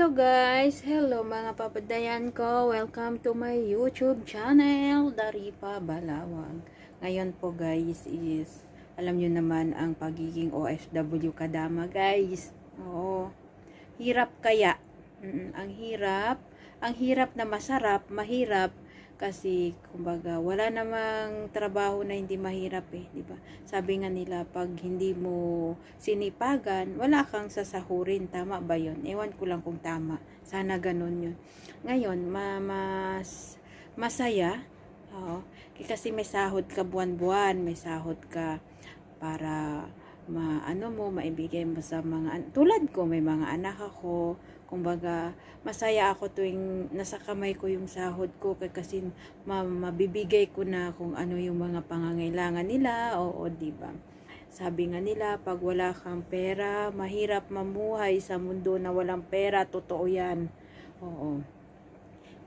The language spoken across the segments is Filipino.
Hello guys! Hello mga papadayan ko! Welcome to my YouTube channel, Daripa Balawag. Ngayon po guys is, alam nyo naman ang pagiging OFW kadama guys. Oo. Hirap kaya. Mm, ang hirap. Ang hirap na masarap, mahirap kasi kumbaga wala namang trabaho na hindi mahirap eh, di ba? Sabi nga nila pag hindi mo sinipagan, wala kang sasahurin, tama ba 'yon? Ewan ko lang kung tama. Sana ganun 'yun. Ngayon, ma mas masaya. Oo. Kasi may sahod ka buwan-buwan, may sahod ka para ma ano mo maibigay mo sa mga tulad ko may mga anak ako. Kumbaga masaya ako tuwing nasa kamay ko yung sahod ko kasi ma- mabibigay ko na kung ano yung mga pangangailangan nila oo di ba? Sabi nga nila pag wala kang pera mahirap mamuhay sa mundo na walang pera. Totoo yan. Oo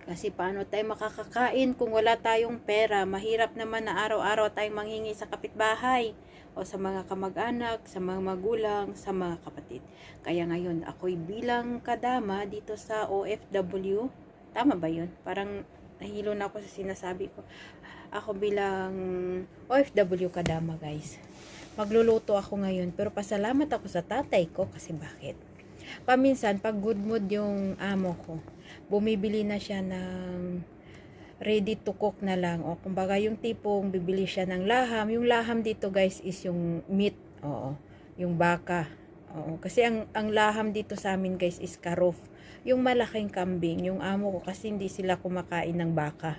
kasi paano tayo makakakain kung wala tayong pera? Mahirap naman na araw-araw tayong manghingi sa kapitbahay o sa mga kamag-anak, sa mga magulang, sa mga kapatid. Kaya ngayon, ako'y bilang kadama dito sa OFW. Tama ba yun? Parang nahilo na ako sa sinasabi ko. Ako bilang OFW kadama, guys. Magluluto ako ngayon, pero pasalamat ako sa tatay ko kasi bakit? Paminsan, pag good mood yung amo ko, bumibili na siya ng ready to cook na lang. O kumbaga yung tipong bibili siya ng laham. Yung laham dito guys is yung meat. Oo. Yung baka. Oo. Kasi ang, ang laham dito sa amin guys is karoof. Yung malaking kambing. Yung amo ko kasi hindi sila kumakain ng baka.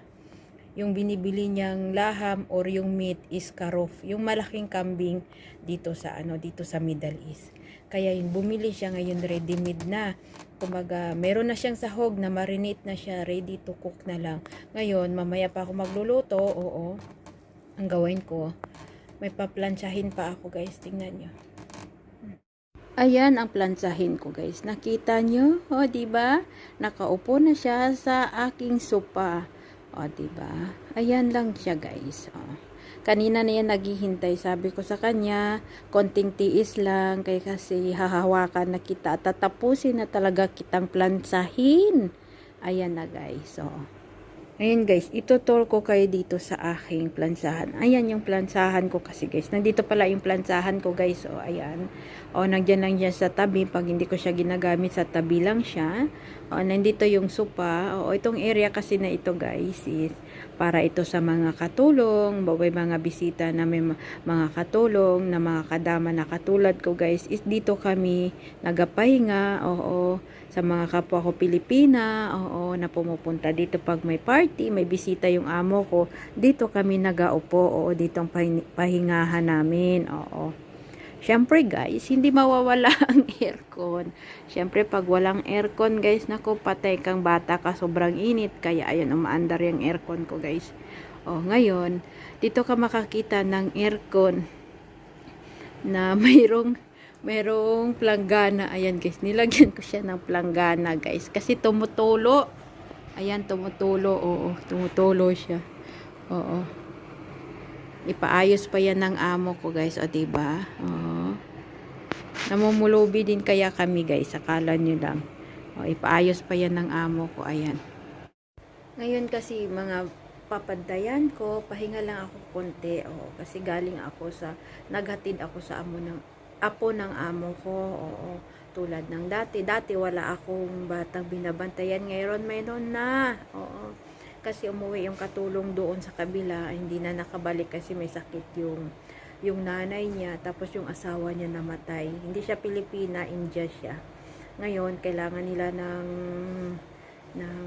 Yung binibili niyang laham or yung meat is karoof. Yung malaking kambing dito sa ano dito sa Middle East. Kaya yung bumili siya ngayon ready made na. Kumbaga, meron na siyang sahog na marinate na siya, ready to cook na lang. Ngayon, mamaya pa ako magluluto, oo. Ang gawin ko, may paplansyahin pa ako guys, tingnan nyo. Ayan ang plansahin ko guys. Nakita nyo? O, di ba? Nakaupo na siya sa aking sopa. O, di ba? Ayan lang siya guys. O. Kanina na yan naghihintay. Sabi ko sa kanya, konting tiis lang. Kaya kasi hahawakan na kita. Tatapusin na talaga kitang plansahin. Ayan na guys. So, Ayan guys, itutol ko kayo dito sa aking plansahan. Ayan yung plansahan ko kasi guys. Nandito pala yung plansahan ko guys. O, ayan. O, nandiyan lang dyan sa tabi. Pag hindi ko siya ginagamit, sa tabi lang siya. O, nandito yung sopa. O, itong area kasi na ito guys is para ito sa mga katulong, may mga bisita na may ma- mga katulong, na mga kadama na katulad ko guys, is dito kami nagapahinga, oo, sa mga kapwa ko Pilipina, oo, na pumupunta dito pag may party, may bisita yung amo ko, dito kami nagaupo, oo, dito ang pahin- pahingahan namin, oo. Siyempre guys, hindi mawawala ang aircon. Siyempre pag walang aircon guys, nako patay kang bata ka sobrang init. Kaya ayun, umaandar yung aircon ko guys. Oh, ngayon, dito ka makakita ng aircon na mayroong mayroong planggana. Ayan guys, nilagyan ko siya ng planggana guys. Kasi tumutulo. Ayan, tumutulo. Oo, tumutulo siya. Oo. Ipaayos pa yan ng amo ko guys. O, diba? Oo. Namumulubi din kaya kami guys. Akala nyo lang. O, ipaayos pa yan ng amo ko. Ayan. Ngayon kasi mga papantayan ko, pahinga lang ako konti. O, kasi galing ako sa, naghatid ako sa amo ng, apo ng amo ko. Oo. Tulad ng dati. Dati wala akong batang binabantayan. Ngayon mayroon na. Oo kasi umuwi yung katulong doon sa kabila, hindi na nakabalik kasi may sakit yung yung nanay niya, tapos yung asawa niya namatay. Hindi siya Pilipina, India siya. Ngayon, kailangan nila ng ng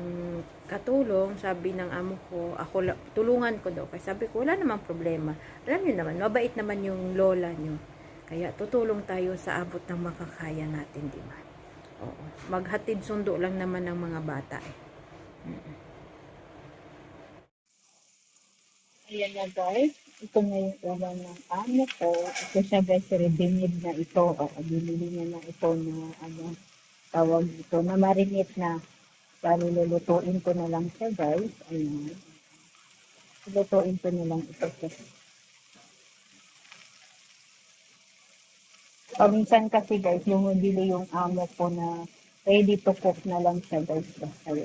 katulong, sabi ng amo ko, ako tulungan ko daw. Kasi sabi ko, wala namang problema. Alam niyo naman, mabait naman yung lola niyo. Kaya tutulong tayo sa abot ng makakaya natin, di ba? Oo. Maghatid sundo lang naman ng mga bata eh. Ayan na guys, ito na yung ulam ng amo ko. Ito siya guys, redeemed na ito. O, binili niya na ito na ano, tawag ito, na marinate na. Bali, lulutuin ko na lang siya guys. Ayan. Lulutuin ko na lang ito siya. Paminsan kasi guys, yung bili yung amo ko na Ready to cook na lang siya guys. Basta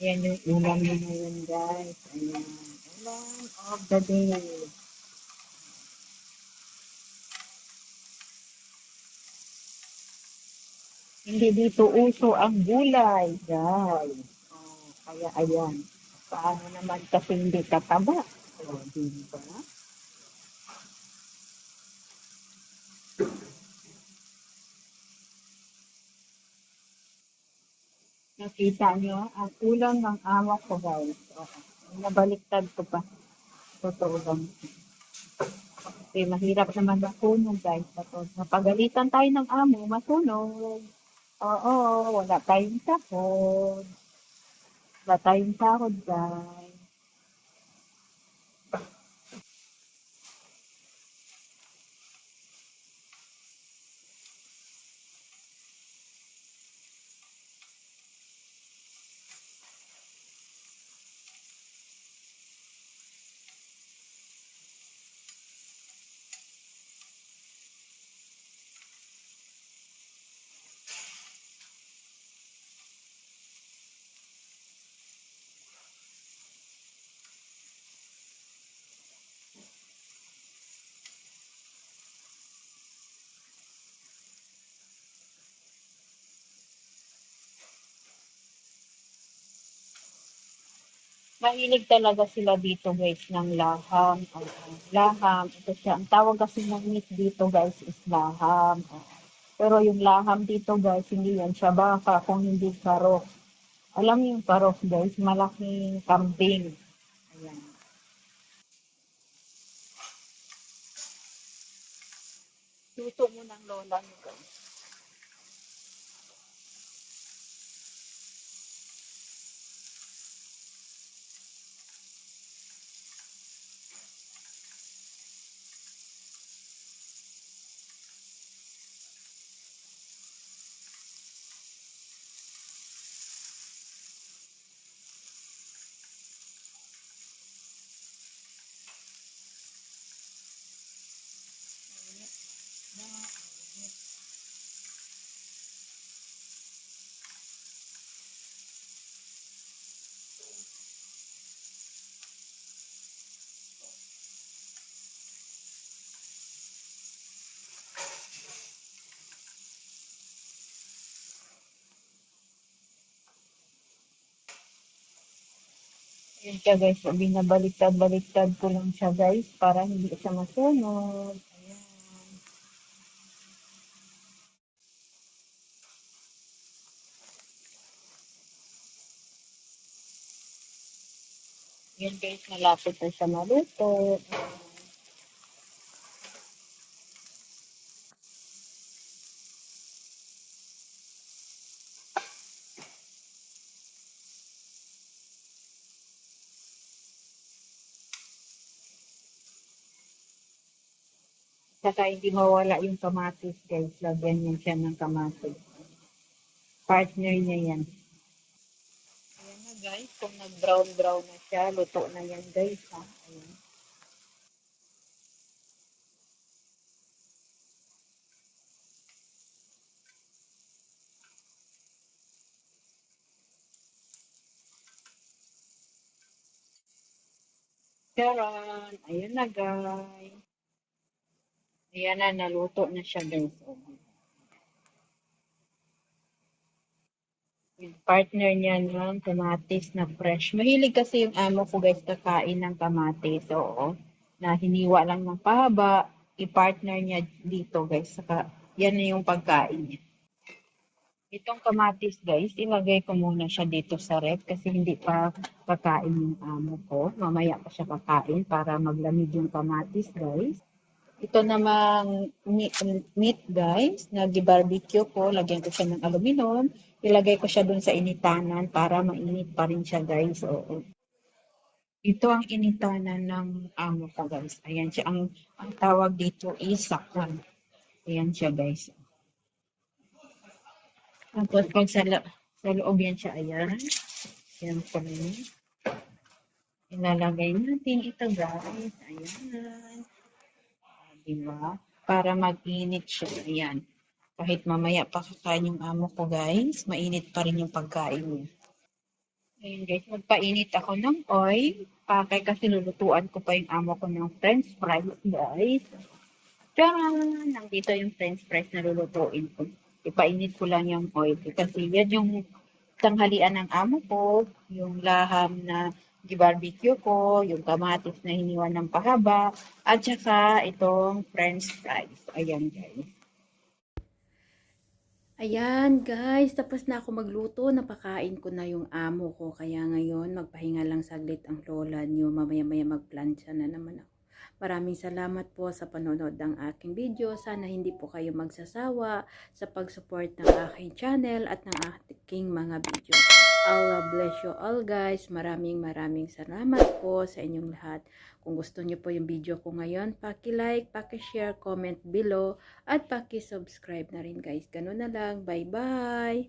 Ayan yung ulam niya ngayon guys. Ayan. Ulam of the day. Hindi dito uso ang gulay, guys. Oh, kaya ayan. Paano naman kasi hindi tataba? Oh, di ba? Nakita niyo ang ulam ng ama ko, guys. Oh, nabaliktad ko pa. Totoo lang. Kasi mahirap naman masunog, guys. Tapos, napagalitan tayo ng amo, masunog. Oo, wala tayong sahod. Wala tayong sahod, guys. Mahilig talaga sila dito, guys, ng laham. Oo, laham. Ito siya. Ang tawag kasi ng meat dito, guys, is laham. Pero yung laham dito, guys, hindi yan siya baka kung hindi karok. Alam yung karok, guys, malaking kambing. Ayan. Luto mo ng lola niyo, guys. Yun siya guys, binabaliktad-baliktad ko lang siya guys para hindi siya masunog. Ayan. Yan guys, malapit na siya maluto. Saka hindi mawala yung kamatis guys. Lagyan niya siya ng kamatis. Partner niya yan. Ayan na guys, kung nag-brown-brown na siya, luto na yan guys. Ha? Ayan. Charon! Ayan na guys. Ayan na, naluto na siya guys. Yung partner niya ng kamatis na fresh. Mahilig kasi yung amo ko guys kakain ng kamatis. Oo. Na hiniwa lang ng pahaba. I-partner niya dito guys. Saka yan na yung pagkain niya. Itong kamatis guys, ilagay ko muna siya dito sa ref kasi hindi pa kakain yung amo ko. Mamaya pa siya kakain para maglamig yung kamatis guys. Ito namang meat, meat guys, nag-barbecue ko. Lagyan ko siya ng aluminum. Ilagay ko siya dun sa initanan para mainit pa rin siya guys. Oo. Ito ang initanan ng amo ko guys. Ayan siya. Ang, ang tawag dito is sakwan. Ayan siya guys. Tapos pag sa, la- Sa loob yan siya, ayan. Yan po rin. Ilalagay natin ito, guys. Ayan. Ah, Diba? Para mag-init siya. Ayan. Kahit mamaya pa kakain yung amo ko, guys, mainit pa rin yung pagkain niya. Ayun, guys. Magpainit ako ng oil. Pakay kasi lulutuan ko pa yung amo ko ng french fries, guys. Tcharan! Nandito yung french fries na lulutuin ko. Ipainit ko lang yung oil. Kasi yan yung tanghalian ng amo ko. Yung laham na barbecue ko, yung kamatis na hiniwan ng pahaba, at saka itong french fries. Ayan, guys. Ayan guys, tapos na ako magluto, napakain ko na yung amo ko. Kaya ngayon, magpahinga lang saglit ang lola niyo. Mamaya-maya magplansya na naman ako. Maraming salamat po sa panonood ng aking video. Sana hindi po kayo magsasawa sa pag-support ng aking channel at ng aking mga video. Allah bless you all guys. Maraming maraming salamat po sa inyong lahat. Kung gusto niyo po yung video ko ngayon, paki-like, paki-share, comment below at paki-subscribe na rin guys. Ganun na lang. Bye-bye!